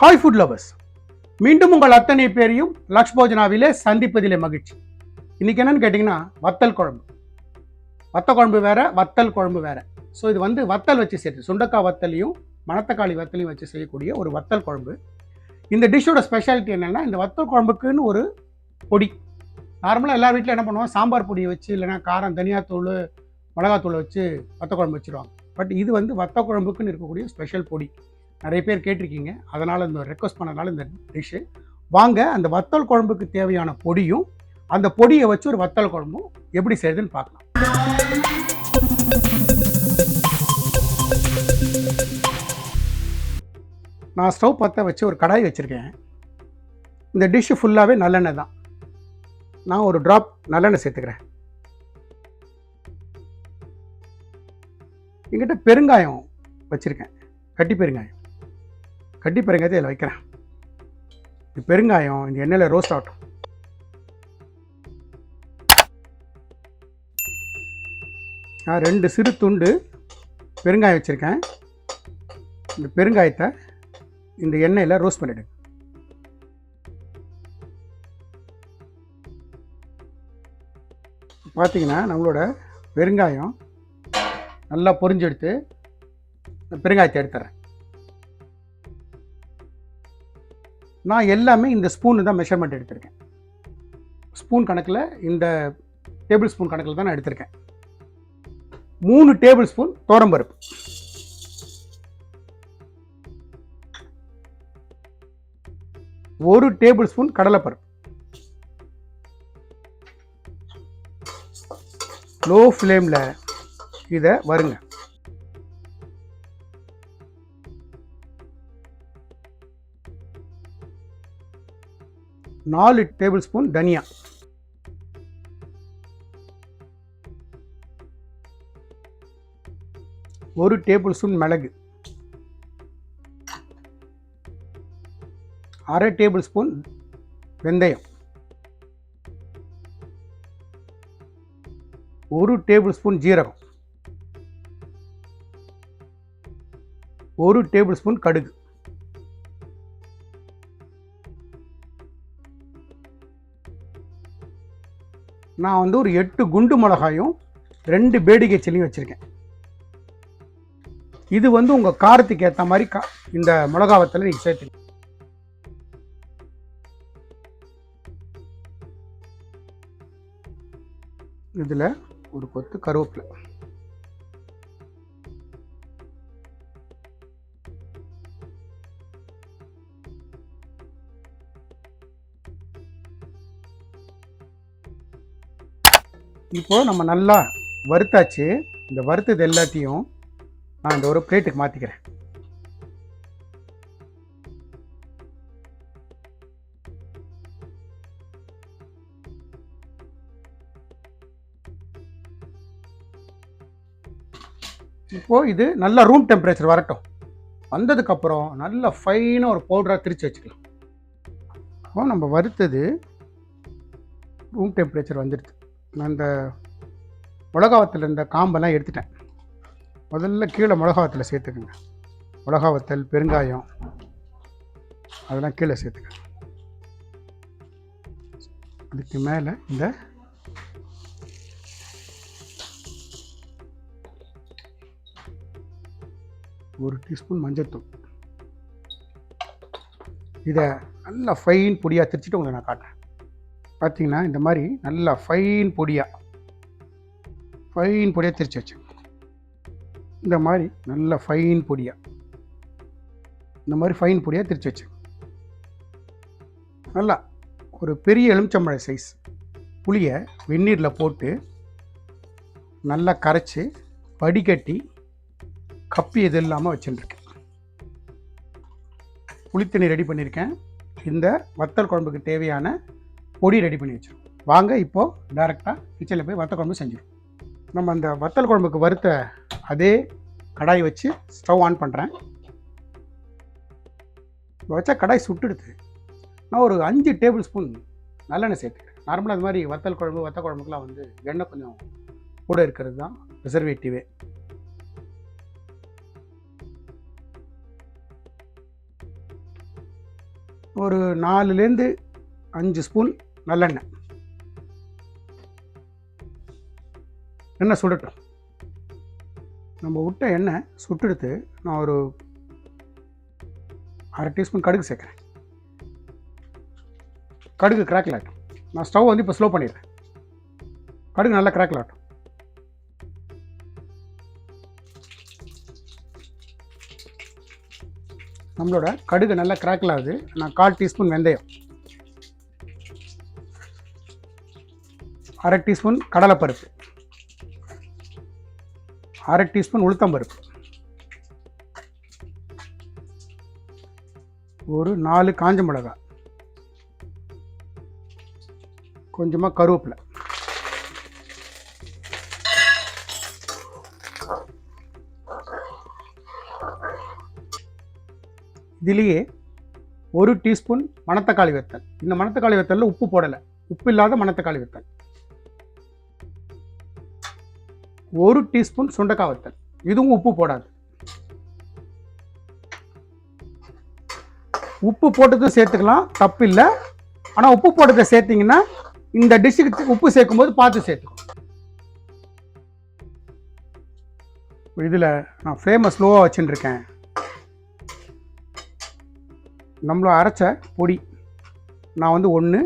Hi food lovers மீண்டும் உங்கள் அத்தனை பேரையும் லக்ஷ் போஜனாவிலே சந்திப்பதிலே மகிழ்ச்சி. இன்றைக்கி என்னன்னு கேட்டிங்கன்னா வத்தல் குழம்பு. வத்த குழம்பு வேறு வத்தல் குழம்பு வேறு. ஸோ இது வந்து வத்தல் வச்சு செய்யுது சுண்டக்காய் வத்தலையும் மணத்தக்காளி வத்தலையும் வச்சு செய்யக்கூடிய ஒரு வத்தல் குழம்பு. இந்த டிஷ்ஷோட ஸ்பெஷாலிட்டி என்னென்னா இந்த வத்தல் குழம்புக்குன்னு ஒரு பொடி. நார்மலாக எல்லா வீட்டிலும் என்ன பண்ணுவோம் சாம்பார் பொடியை வச்சு இல்லைன்னா காரம் தனியாத்தூள் மிளகாத்தூளை வச்சு வத்த குழம்பு வச்சுருவாங்க. பட் இது வந்து வத்த குழம்புக்குன்னு இருக்கக்கூடிய ஸ்பெஷல் பொடி. நிறைய பேர் கேட்டிருக்கீங்க. அதனால் இந்த ரெக்வஸ்ட் பண்ணனால இந்த டிஷ்ஷு வாங்க அந்த வத்தல் குழம்புக்கு தேவையான பொடியும் அந்த பொடியை வச்சு ஒரு வத்தல் குழம்பும் எப்படி செய்யுதுன்னு பார்க்கலாம். நான் ஸ்டவ் பற்ற வச்சு ஒரு கடாய் வச்சுருக்கேன். இந்த டிஷ்ஷு ஃபுல்லாகவே நல்லெண்ணெய் தான். நான் ஒரு ட்ராப் நல்லெண்ணெய் சேர்த்துக்கிறேன். என்கிட்ட பெருங்காயம் வச்சுருக்கேன். கட்டி பெருங்காயம். கட்டி பெருங்காயத்தை இதில் வைக்கிறேன். இந்த பெருங்காயம் இந்த எண்ணெயில் ரோஸ்ட் ஆகட்டும். நான் ரெண்டு சிறு துண்டு பெருங்காயம் வச்சுருக்கேன். இந்த பெருங்காயத்தை இந்த எண்ணெயில் ரோஸ்ட் பண்ணிவிடுங்க பார்த்தீங்கன்னா நம்மளோட பெருங்காயம் நல்லா பொரிஞ்செடுத்து பெருங்காயத்தை எடுத்துறேன். நான் எல்லாமே இந்த ஸ்பூனு தான் மெஷர்மெண்ட் எடுத்திருக்கேன். ஸ்பூன் கணக்கில் இந்த டேபிள் ஸ்பூன் கணக்கில் தான் நான் எடுத்திருக்கேன். மூணு டேபிள் ஸ்பூன் தோரம்பருப்பு ஒரு டேபிள் ஸ்பூன் கடலைப்பருப்பு. லோ ஃப்ளேமில் இதை வருங்க. நாலு டேபிள் ஸ்பூன் தனியா. ஒரு டேபிள் ஸ்பூன் மிளகு. அரை டேபிள் ஸ்பூன் வெந்தயம். ஒரு டேபிள் ஸ்பூன் ஜீரகம். ஒரு டேபிள் ஸ்பூன் கடுகு. நான் வந்து ஒரு எட்டு குண்டு மிளகாயும் ரெண்டு பேடிகை சில்லியும் வச்சுருக்கேன். இது வந்து உங்கள் காரத்துக்கு ஏற்ற மாதிரி கா இந்த மிளகா வத்தில் நீங்கள் சேர்த்துக்கணும் இதில் ஒரு கொத்து கருவேப்பிலை. இப்போ நம்ம நல்லா வறுத்தாச்சு. இந்த வறுத்தது எல்லாத்தையும் நான் இந்த ஒரு பிளேட்டுக்கு மாற்றிக்கிறேன் இப்போது இது நல்லா ரூம் டெம்பரேச்சர் வரட்டும். வந்ததுக்கப்புறம் நல்ல ஃபைனாக ஒரு பவுடராக திரித்து வச்சுக்கலாம். இப்போ நம்ம வறுத்தது ரூம் டெம்பரேச்சர் வந்துடுது. நான் இந்த மிளகாவத்தில் இருந்த காம்பெல்லாம் எடுத்துட்டேன். முதல்ல கீழே மிளகாவத்தில் சேர்த்துக்குங்க. மிளகாவத்தல் பெருங்காயம் அதெல்லாம் கீழே சேர்த்துக்கங்க. அதுக்கு மேலே இந்த ஒரு டீஸ்பூன் மஞ்சத்தூள் இதை நல்லா ஃபைன் பொடியாக திரிச்சிட்டு உங்களை நான் காட்டுறேன். பார்த்திங்கன்னா இந்த மாதிரி நல்லா ஃபைன் பொடியாக ஃபைன் பொடியாக திரிச்சு வச்சு இந்த மாதிரி நல்ல ஃபைன் பொடியாக இந்த மாதிரி ஃபைன் பொடியாக திரிச்சு வச்சு நல்லா ஒரு பெரிய எலுமிச்சம்பழ சைஸ் புளியை வெந்நீரில் போட்டு நல்லா கரைச்சி வடிகட்டி கப்பி எது இல்லாமல் வச்சுட்டுருக்கேன் புளித்தண்ணி ரெடி பண்ணியிருக்கேன். இந்த வத்தல் குழம்புக்கு தேவையான பொடி ரெடி பண்ணி வச்சிருக்கோம் வாங்க இப்போது டேரெக்டாக கிச்சனில் போய் வத்த குழம்பு செஞ்சிடும் நம்ம அந்த வத்தல் குழம்புக்கு வறுத்த அதே கடாய் வச்சு ஸ்டவ் ஆன் பண்ணுறேன் வச்சா கடாய் சுட்டுடுது நான் ஒரு அஞ்சு டேபிள் ஸ்பூன் நல்லெண்ணெய் சேர்த்துக்கிறேன். நார்மலாக அது மாதிரி வத்தல் குழம்பு வத்த குழம்புக்குலாம் வந்து எண்ணெய் கொஞ்சம் கூட இருக்கிறது தான் ரிசர்வேட்டிவே ஒரு நாலுலேருந்து அஞ்சு ஸ்பூன் நல்லெண்ணெய். எண்ணெய் சுடட்டும். நம்ம விட்ட எண்ணெய் சுட்டெடுத்து நான் ஒரு அரை டீஸ்பூன் கடுகு சேர்க்குறேன். கடுகு கிராக்கில் ஆகட்டும். நான் ஸ்டவ் வந்து இப்போ ஸ்லோ பண்ணிடுறேன். கடுகு நல்லா கிராக்கில் ஆகட்டும். நம்மளோட கடுகு நல்லா கிராக்கில் ஆகுது. நான் கால் டீஸ்பூன் வெந்தயம். அரை டீஸ்பூன் கடலைப்பருப்பு. அரை டீஸ்பூன் உளுத்தம்பருப்பு. ஒரு நாலு காஞ்ச மிளகாய். கொஞ்சமாக கருவேப்பிலை. இதுலேயே ஒரு டீஸ்பூன் மணத்தக்காளி வெத்தல். இந்த மணத்தக்காளி வத்தலில் உப்பு போடலை. உப்பு இல்லாத மணத்தக்காளி வெத்தல். ஒரு டீஸ்பூன் சுண்டக்காய் வத்தல். இதுவும் உப்பு போடாது. உப்பு போட்டதும் சேர்த்துக்கலாம் தப்பு இல்லை. ஆனால் உப்பு போட்டதை சேர்த்தீங்கன்னா இந்த டிஷ்ஷுக்கு உப்பு சேர்க்கும்போது பார்த்து சேர்த்துக்கணும் இதில் நான் ஃப்ளேமை ஸ்லோவாக வச்சுட்டுருக்கேன். நம்மள அரைச்ச பொடி நான் வந்து ஒன்று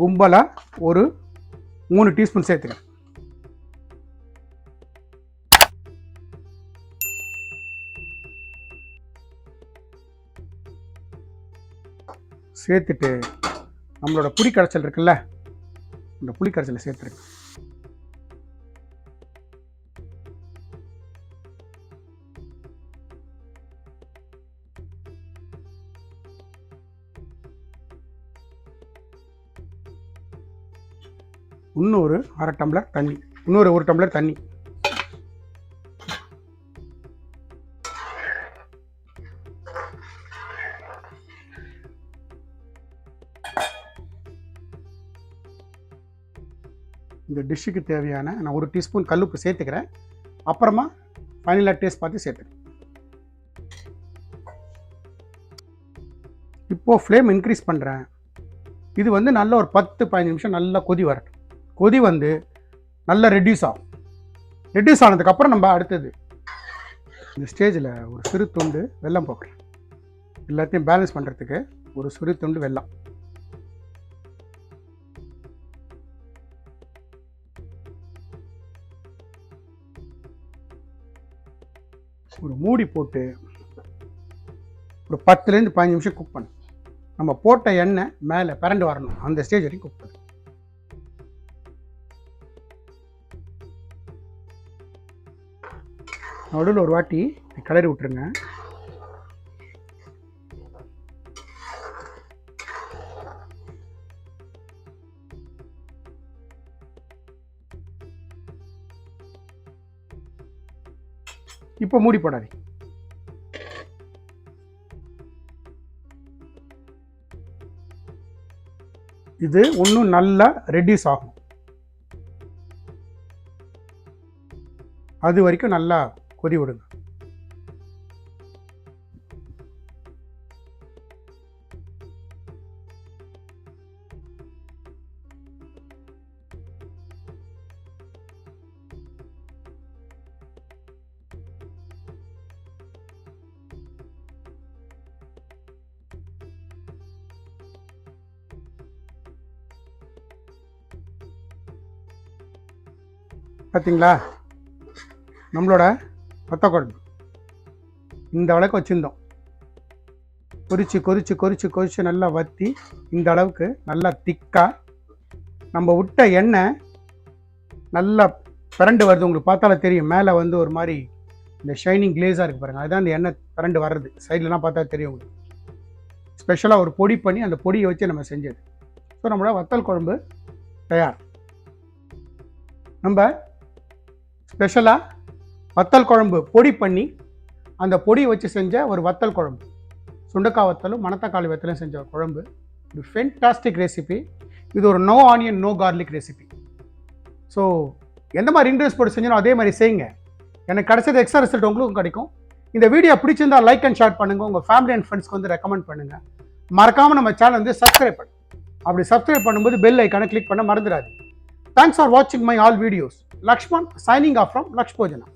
கும்பலாக ஒரு மூணு டீஸ்பூன் சேர்த்துக்கிறேன். சேர்த்துட்டு நம்மளோட புளி கரைச்சல் இருக்குல்ல இந்த புளி கரைச்சலை சேர்த்துருக்கு இன்னொரு அரை டம்ளர் தண்ணி இன்னொரு ஒரு டம்ளர் தண்ணி. இந்த டிஷ்ஷுக்கு தேவையான நான் ஒரு டீஸ்பூன் கல்லுப்பு சேர்த்துக்கிறேன். அப்புறமா ஃபைனலாக டேஸ்ட் பார்த்து சேர்த்துக்கிறேன் இப்போது ஃப்ளேம் இன்க்ரீஸ் பண்ணுறேன் இது வந்து நல்ல ஒரு பத்து பதினஞ்சு நிமிஷம் நல்லா கொதி வரட்டும். கொதி வந்து நல்லா ரெடியூஸ் ஆகும். ரெடியூஸ் ஆனதுக்கப்புறம் நம்ம அடுத்தது இந்த ஸ்டேஜில் ஒரு சிறு துண்டு வெல்லம் போடுறேன் எல்லாத்தையும் பேலன்ஸ் பண்ணுறதுக்கு ஒரு சிறு துண்டு வெல்லம். ஒரு மூடி போட்டு ஒரு பத்துலேருந்து பதினஞ்சு நிமிஷம் குக் பண்ணு. நம்ம போட்ட எண்ணெய் மேலே பிறண்டு வரணும். அந்த ஸ்டேஜ் வரைக்கும் குக் பண்ணு. நடுவில் ஒரு வாட்டி கிளறி விட்டுருங்க. இப்போ மூடி போடாதீங்க இது இன்னும் நல்லா ரெடியூஸ் ஆகும். அது வரைக்கும் நல்லா கொதி விடுங்க. பார்த்தீங்களா நம்மளோட கொத்த குழம்பு இந்த அளவுக்கு வச்சுருந்தோம். கொதிச்சு கொறிச்சு கொறிச்சு கொறிச்சு நல்லா வற்றி இந்த அளவுக்கு நல்லா திக்காக நம்ம விட்ட எண்ணெய் நல்லா பிறண்டு வருது. உங்களுக்கு பார்த்தாலே தெரியும். மேலே வந்து ஒரு மாதிரி இந்த ஷைனிங் கிளேஸாக இருக்குது பாருங்கள் அதுதான் அந்த எண்ணெய் பிறண்டு வர்றது. சைட்லலாம் பார்த்தா தெரியும் உங்களுக்கு. ஸ்பெஷலாக ஒரு பொடி பண்ணி அந்த பொடியை வச்சு நம்ம செஞ்சது. ஸோ நம்மளோட வத்தல் குழம்பு தயார். நம்ம ஸ்பெஷலாக வத்தல் குழம்பு பொடி பண்ணி அந்த பொடியை வச்சு செஞ்ச ஒரு வத்தல் குழம்பு. சுண்டக்காய் வத்தலும் மணத்தக்காளி வத்தலும் செஞ்ச ஒரு குழம்பு. இது ஃபென்டாஸ்டிக் ரெசிபி இது ஒரு no onion no garlic recipe so எந்த மாதிரி இன்ட்ரெஸ்ட் போட்டு செஞ்சனோ அதே மாதிரி செய்யுங்க. எனக்கு கிடைச்சது எக்ஸ்ட்ரா ரிசல்ட் உங்களுக்கும் கிடைக்கும். இந்த வீடியோ பிடிச்சிருந்தா லைக் அண்ட் ஷேர் பண்ணுங்கள் உங்கள் ஃபேமிலி அண்ட் ஃப்ரெண்ட்ஸ்க்கு வந்து ரெக்கமெண்ட் பண்ணுங்கள் மறக்காமல் நம்ம சேனல் வந்து சப்ஸ்கிரைப் பண்ணுங்கள் அப்படி சப்ஸ்கிரைப் பண்ணும்போது பெல் ஐக்கானை கிளிக் பண்ண மறந்துடாது Thanks for watching my all videos. Lakshman signing off from Lakshpojana.